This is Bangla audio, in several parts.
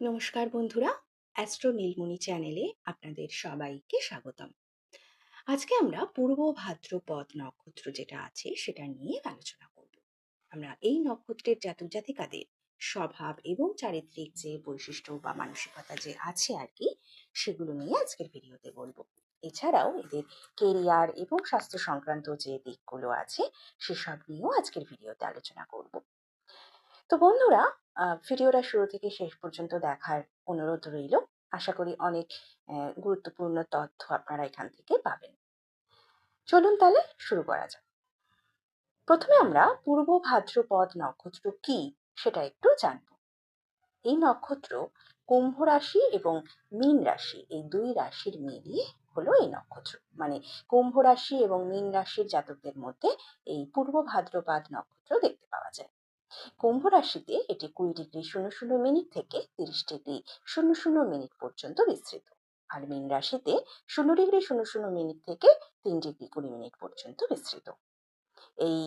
নমস্কার বন্ধুরা, অ্যাস্ট্রো নীলমণি চ্যানেলে আপনাদের সবাইকে স্বাগতম। আজকে আমরা পূর্ব ভাদ্রপদ নক্ষত্র যেটা আছে সেটা নিয়ে আলোচনা করব। আমরা এই নক্ষত্রের জাতক জাতিকাদের স্বভাব এবং চারিত্রিক যে বৈশিষ্ট্য বা মানসিকতা যে আছে আর কি, সেগুলো নিয়ে আজকের ভিডিওতে বলব। এছাড়াও এদের কেরিয়ার এবং স্বাস্থ্য সংক্রান্ত যে দিকগুলো আছে, সেসব নিয়েও আজকের ভিডিওতে আলোচনা করব। তো বন্ধুরা ভিডিওটা শুরু থেকে শেষ পর্যন্ত দেখার অনুরোধ রইল। আশা করি অনেক গুরুত্বপূর্ণ তথ্য আপনারা এখান থেকে পাবেন। চলুন তাহলে শুরু করা যাক। প্রথমে আমরা পূর্ব ভাদ্রপদ নক্ষত্র কি সেটা একটু জানব। এই নক্ষত্র কুম্ভ রাশি এবং মীন রাশি, এই দুই রাশির মিলিয়ে হলো এই নক্ষত্র। মানে কুম্ভ রাশি এবং মীন রাশির জাতকদের মধ্যে এই পূর্ব ভাদ্রপদ নক্ষত্র দেখতে পাওয়া যায়। কুম্ভ রাশিতে এটি কুড়ি ডিগ্রি শূন্য শূন্য মিনিট থেকে তিরিশ ডিগ্রি শূন্য শূন্য মিনিট পর্যন্ত বিস্তৃত। আর মীন রাশিতে শূন্য ডিগ্রি শূন্য শূন্য মিনিট থেকে তিন ডিগ্রি কুড়ি মিনিট পর্যন্ত বিস্তৃত। এই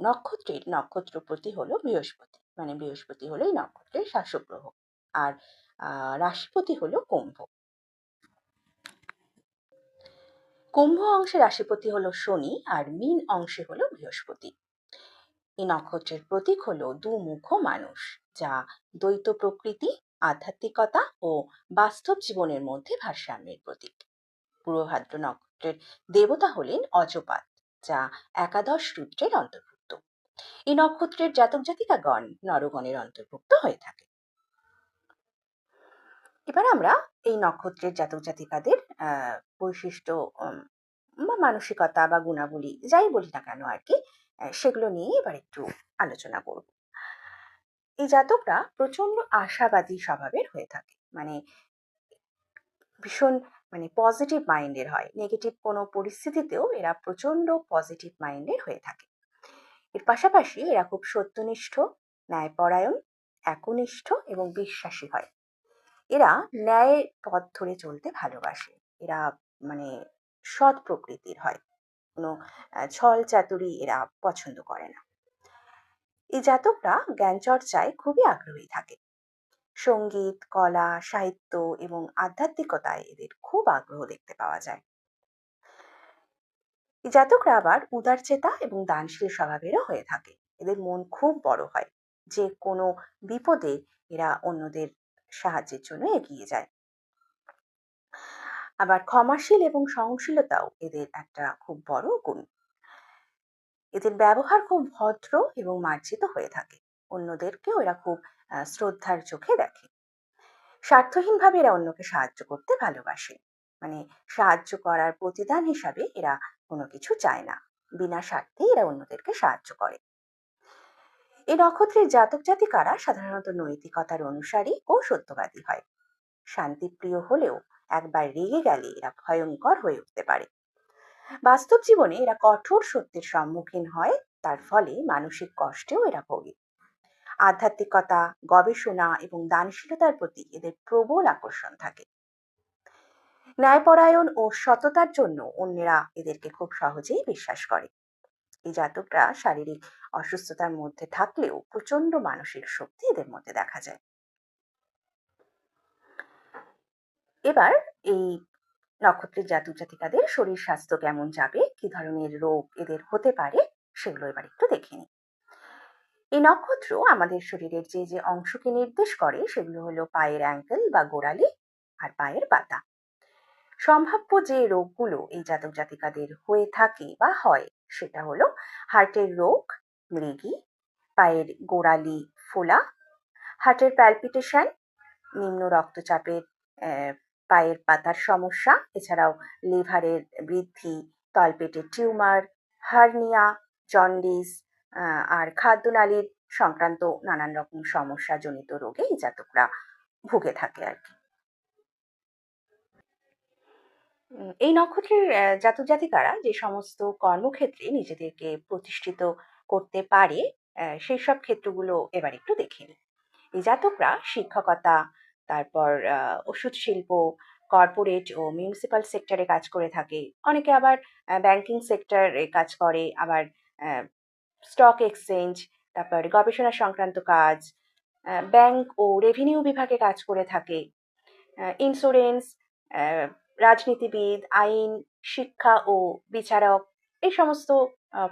নক্ষত্রের নক্ষত্রপতি হলো বৃহস্পতি মানে বৃহস্পতি হলো এই নক্ষত্রের শাসক গ্রহ আর আহ, রাশিপতি হলো কুম্ভ। কুম্ভ অংশে রাশিপতি হলো শনি আর মীন অংশে হলো বৃহস্পতি। এই নক্ষত্রের প্রতীক হলো দুমুখ মানুষ, যা দ্বৈত প্রকৃতি, আধ্যাত্মিকতা ও বাস্তব জীবনের মধ্যে ভারসাম্যের প্রতীক। পূর্বভাদ্র নক্ষত্রের দেবতা হলেন অজপাত, যা একাদশ রুদ্রের অন্তর্ভুক্ত। এই নক্ষত্রের জাতক জাতিকাগণ নরগণের অন্তর্ভুক্ত হয়ে থাকে। এবার আমরা এই নক্ষত্রের জাতক জাতিকাদের বৈশিষ্ট্য বা মানসিকতা বা গুণাবলী, যাই বলি না কেন আর কি সেগুলো নিয়ে এবার একটু আলোচনা করব। এই জাতকরা প্রচণ্ড আশাবাদী স্বভাবের হয়ে থাকে। মানে ভীষণ মানে পজিটিভ মাইন্ডের হয়। নেগেটিভ কোনো পরিস্থিতিতেও এরা প্রচণ্ড পজিটিভ মাইন্ডের হয়ে থাকে। এর পাশাপাশি এরা খুব সত্যনিষ্ঠ, ন্যায়পরায়ণ, একনিষ্ঠ এবং বিশ্বাসী হয়। এরা ন্যায় পথ ধরে চলতে ভালোবাসে। এরা মানে সৎ প্রকৃতির হয়। কোনো ছল চাতুরি এরা পছন্দ করে না। এই জাতকরা জ্ঞান চর্চায় খুবই আগ্রহী থাকে। সংগীত, কলা, সাহিত্য এবং আধ্যাত্মিকতায় এদের খুব আগ্রহ দেখতে পাওয়া যায়। এই জাতকরা আবার উদারচেতা এবং দানশীল স্বভাবেরও হয়ে থাকে। এদের মন খুব বড় হয়। যে কোনো বিপদে এরা অন্যদের সাহায্যের জন্য এগিয়ে যায়। আবার ক্ষমাশীল এবং সহনশীলতাও এদের একটা খুব বড় গুণ। এদের ব্যবহার খুব ভদ্র এবং মার্জিত হয়ে থাকে। অন্যদেরকেও এরা খুব শ্রদ্ধার চোখে দেখে। স্বার্থহীনভাবে এরা অন্যকে সাহায্য করতে ভালোবাসে। মানে সাহায্য করার প্রতিদান হিসাবে এরা কোনো কিছু চায় না। বিনা স্বার্থে এরা অন্যদেরকে সাহায্য করে। এই নক্ষত্রের জাতক জাতিকারা সাধারণত নৈতিকতার অনুসারী ও সত্যবাদী হয়। শান্তিপ্রিয় হলেও একবার রেগে গেলে এরা ভয়ঙ্কর হয়ে উঠতে পারে। বাস্তব জীবনে এরা কঠোর সত্যের সম্মুখীন হয়, তার ফলে মানসিক কষ্টেও এরা ভোগে। আধ্যাত্মিকতা, গবেষণা এবং দানশীলতার প্রতি এদের প্রবল আকর্ষণ থাকে। ন্যায়পরায়ণ ও সততার জন্য অন্যেরা এদেরকে খুব সহজেই বিশ্বাস করে। এই জাতকরা শারীরিক অসুস্থতার মধ্যে থাকলেও প্রচণ্ড মানসিক শক্তি এদের মধ্যে দেখা যায়। এবার এই নক্ষত্রের জাতক জাতিকাদের শরীর স্বাস্থ্য কেমন যাবে, কি ধরনের রোগ এদের হতে পারে, সেগুলো এবার একটু দেখে নিই। এই নক্ষত্র আমাদের শরীরের যে যে অংশকে নির্দেশ করে সেগুলো হলো পায়ের অ্যাঙ্কেল বা গোড়ালি আর পায়ের পাতা। সম্ভাব্য যে রোগগুলো এই জাতক জাতিকাদের হয়ে থাকে বা হয়, সেটা হলো হার্টের রোগ, মৃগী, পায়ের গোড়ালি ফোলা, হার্টের প্যালপিটেশন নিম্ন রক্তচাপের পায়ের পাতার সমস্যা, এছাড়াও লিভারের বৃদ্ধি তলপেটের টিউমার, হার্নিয়া, জন্ডিস আর খাদ্যনালীর সংক্রান্ত নানান রকম সমস্যা জনিত রোগে এই জাতকরা ভুগে থাকে আর কি। এই নক্ষত্রের জাতক জাতিকারা যে সমস্ত কর্মক্ষেত্রে নিজেদেরকে প্রতিষ্ঠিত করতে পারে সেই সব ক্ষেত্রগুলো এবার একটু দেখে নিই। এই জাতকরা শিক্ষকতা তারপর ওষুধ শিল্প কর্পোরেট ও মিউনিসিপ্যাল সেক্টরে কাজ করে থাকে। অনেকে আবার ব্যাংকিং সেক্টরে কাজ করে, আবার স্টক এক্সচেঞ্জ তারপর গবেষণা সংক্রান্ত কাজ ব্যাংক ও রেভিনিউ বিভাগে কাজ করে থাকে। ইন্স্যুরেন্স রাজনীতিবিদ, আইন, শিক্ষা ও বিচারক, এই সমস্ত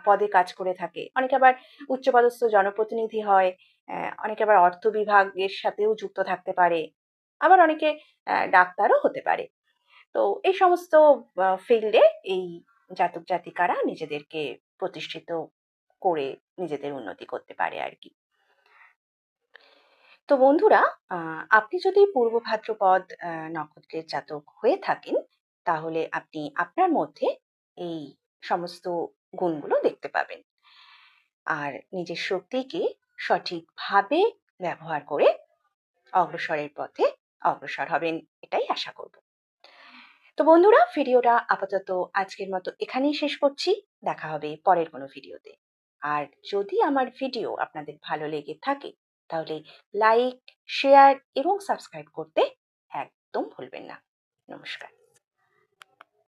পদে কাজ করে থাকে। অনেকে আবার উচ্চপদস্থ জনপ্রতিনিধি হয় অনেকে আবার অর্থ বিভাগের সাথেও যুক্ত থাকতে পারে। আবার অনেকে ডাক্তারও হতে পারে। তো এই সমস্ত ফিল্ডে এই জাতক জাতিকারা নিজেদেরকে প্রতিষ্ঠিত করে নিজেদের উন্নতি করতে পারে আর কি। তো বন্ধুরা আপনি যদি পূর্ব ভাদ্রপদ নক্ষত্রের জাতক হয়ে থাকেন, তাহলে আপনি আপনার মধ্যে এই সমস্ত গুণগুলো দেখতে পাবেন। আর নিজের শক্তিকে সঠিকভাবে ব্যবহার করে অগ্রসরের পথে অগ্রসর হবেন, এটাই আশা করব। তো বন্ধুরা, ভিডিওটা আপাতত আজকের মতো এখানেই শেষ করছি। দেখা হবে পরের কোনো ভিডিওতে। আর যদি আমার ভিডিও আপনাদের ভালো লেগে থাকে, তাহলে লাইক, শেয়ার এবং সাবস্ক্রাইব করতে একদম ভুলবেন না। নমস্কার।